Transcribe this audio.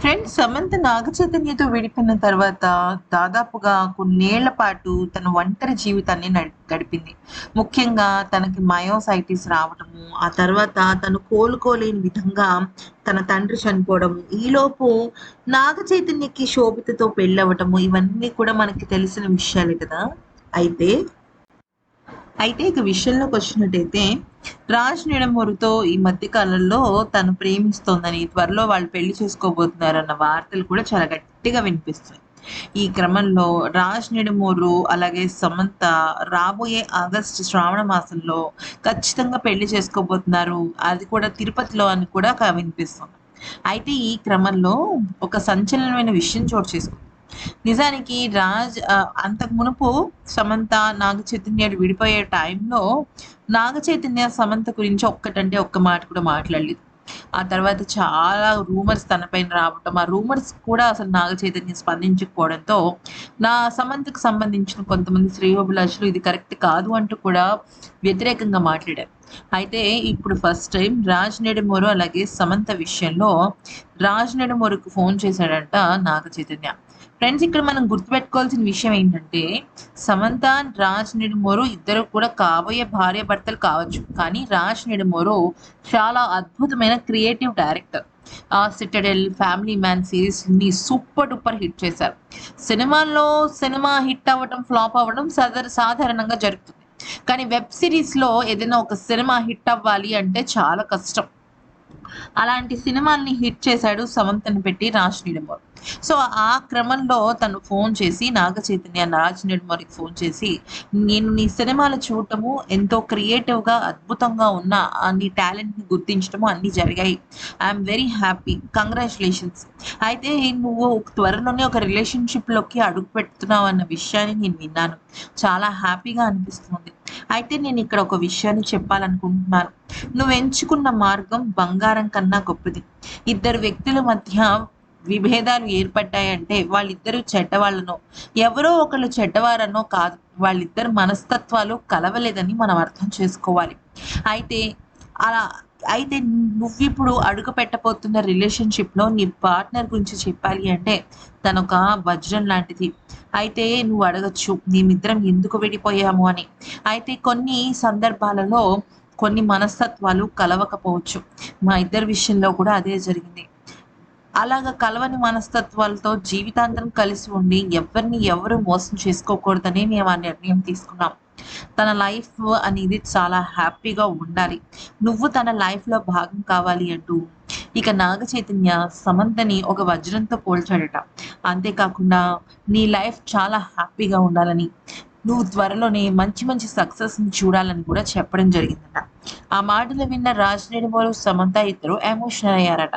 Friends Samantha నాగచైతన్యతో విడిపోయిన తర్వాత దాదాపుగా కొన్నేళ్ళ పాటు తన ఒంటరి జీవితాన్ని గడిపింది. ముఖ్యంగా తనకి మయోసైటిస్ రావటము ఆ తర్వాత తను కోలుకోలేని విధంగా తన తండ్రి చనిపోవడం ఈలోపు నాగ చైతన్యకి శోభితతో పెళ్ళవటము ఇవన్నీ కూడా మనకి తెలిసిన విషయాలే కదా. అయితే అయితే ఇక విషయంలోకి వచ్చినట్టయితే రాజ్ నిడమూరుతో ఈ మధ్య కాలంలో తను ప్రేమిస్తోందని త్వరలో వాళ్ళు పెళ్ళి చేసుకోబోతున్నారన్న వార్తలు కూడా చాలా గట్టిగా వినిపిస్తాయి ఈ క్రమంలో రాజ్ నిడమూరు అలాగే సమంత రాబోయే ఆగస్టు శ్రావణ మాసంలో ఖచ్చితంగా పెళ్ళి చేసుకోబోతున్నారు. అది కూడా తిరుపతిలో అని కూడా వినిపిస్తుంది. అయితే ఈ క్రమంలో ఒక సంచలనమైన విషయం చోటు చేసుకుంది. నిజానికి రాజ్ అంతకు మునుపు సమంత నాగ చైతన్య విడిపోయే టైంలో నాగ చైతన్య సమంత గురించి ఒక్కటంటే ఒక్క మాట కూడా మాట్లాడలేదు. ఆ తర్వాత చాలా రూమర్స్ తనపైన రావటం ఆ రూమర్స్ కూడా అసలు నాగ చైతన్య స్పందించకపోవడంతో నా సమంతకు సంబంధించిన కొంతమంది శ్రేయోభిలాషులు ఇది కరెక్ట్ కాదు అంటూ కూడా వ్యతిరేకంగా మాట్లాడారు. అయితే ఇప్పుడు ఫస్ట్ టైం రాజ్ నెడుమూరు అలాగే సమంత విషయంలో రాజ్ నెడుమూరుకు ఫోన్ చేశాడంట నాగ చైతన్య ఫ్రెండ్స్ ఇక్కడ మనం గుర్తుపెట్టుకోవాల్సిన విషయం ఏంటంటే సమంత రాజ్ నిడుమోరు ఇద్దరు కూడా కాబోయే భార్య భర్తలు కావచ్చు. కానీ రాజ్ నిడుమోరు చాలా అద్భుతమైన క్రియేటివ్ డైరెక్టర్. ఆ సిటడెల్ ఫ్యామిలీ మ్యాన్ సిరీస్ని సూపర్ డూపర్ హిట్ చేశారు. సినిమాల్లో సినిమా హిట్ అవ్వడం ఫ్లాప్ అవ్వడం సాధారణంగా జరుగుతుంది. కానీ వెబ్ సిరీస్లో ఏదైనా ఒక సినిమా హిట్ అవ్వాలి అంటే చాలా కష్టం. అలాంటి సినిమాల్ని హిట్ చేశాడు సమంతని పెట్టి రాజ్ నిడమోర్. సో ఆ క్రమంలో తను ఫోన్ చేసి నాగ చైతన్య రాజ్ నిడమోర్కి ఫోన్ చేసి నేను నీ సినిమాలు చూడటము ఎంతో క్రియేటివ్గా అద్భుతంగా ఉన్న నీ టాలెంట్ని గుర్తించడము అన్నీ జరిగాయి. I'm very happy. కంగ్రాచులేషన్స్. అయితే నువ్వు త్వరలోనే ఒక రిలేషన్షిప్లోకి అడుగు పెడుతున్నావు అన్న విషయాన్ని నేను విన్నాను. చాలా హ్యాపీగా అనిపిస్తుంది. అయితే నేను ఇక్కడ ఒక విషయాన్ని చెప్పాలనుకుంటున్నాను. నువ్వు ఎంచుకున్న మార్గం బంగారం కన్నా గొప్పది. ఇద్దరు వ్యక్తుల మధ్య విభేదాలు ఏర్పడ్డాయంటే వాళ్ళిద్దరూ చెడ్డవాళ్ళనో ఎవరో ఒకళ్ళు చెడ్డవారనో కాదు. వాళ్ళిద్దరు మనస్తత్వాలు కలవలేదని మనం అర్థం చేసుకోవాలి. అయితే అలా అయితే నువ్విప్పుడు అడుగు పెట్టబోతున్న రిలేషన్షిప్లో నీ పార్ట్నర్ గురించి చెప్పాలి అంటే తను ఒక వజ్రం లాంటిది. అయితే నువ్వు అడగచ్చు మేమిద్దరం ఎందుకు విడిపోయాము అని. అయితే కొన్ని సందర్భాలలో కొన్ని మనస్తత్వాలు కలవకపోవచ్చు. మా ఇద్దరి విషయంలో కూడా అదే జరిగింది. అలాగ కలవని మనస్తత్వాలతో జీవితాంతం కలిసి ఉండి ఎవరిని ఎవరు మోసం చేసుకోకూడదని మేము ఆ నిర్ణయం తీసుకున్నాం. తన లైఫ్ అనేది చాలా హ్యాపీగా ఉండాలి. నువ్వు తన లైఫ్లో భాగం కావాలి అంటూ ఇక నాగ చైతన్య సమంతని ఒక వజ్రంతో పోల్చాడట. అంతేకాకుండా నీ లైఫ్ చాలా హ్యాపీగా ఉండాలని. నువ్వు త్వరలోనే మంచి మంచి సక్సెస్ని చూడాలని కూడా చెప్పడం జరిగిందట. ఆ మాటలు విన్న రాజ్ నెడుమోలు సమంత ఇద్దరు ఎమోషనల్ అయ్యారట.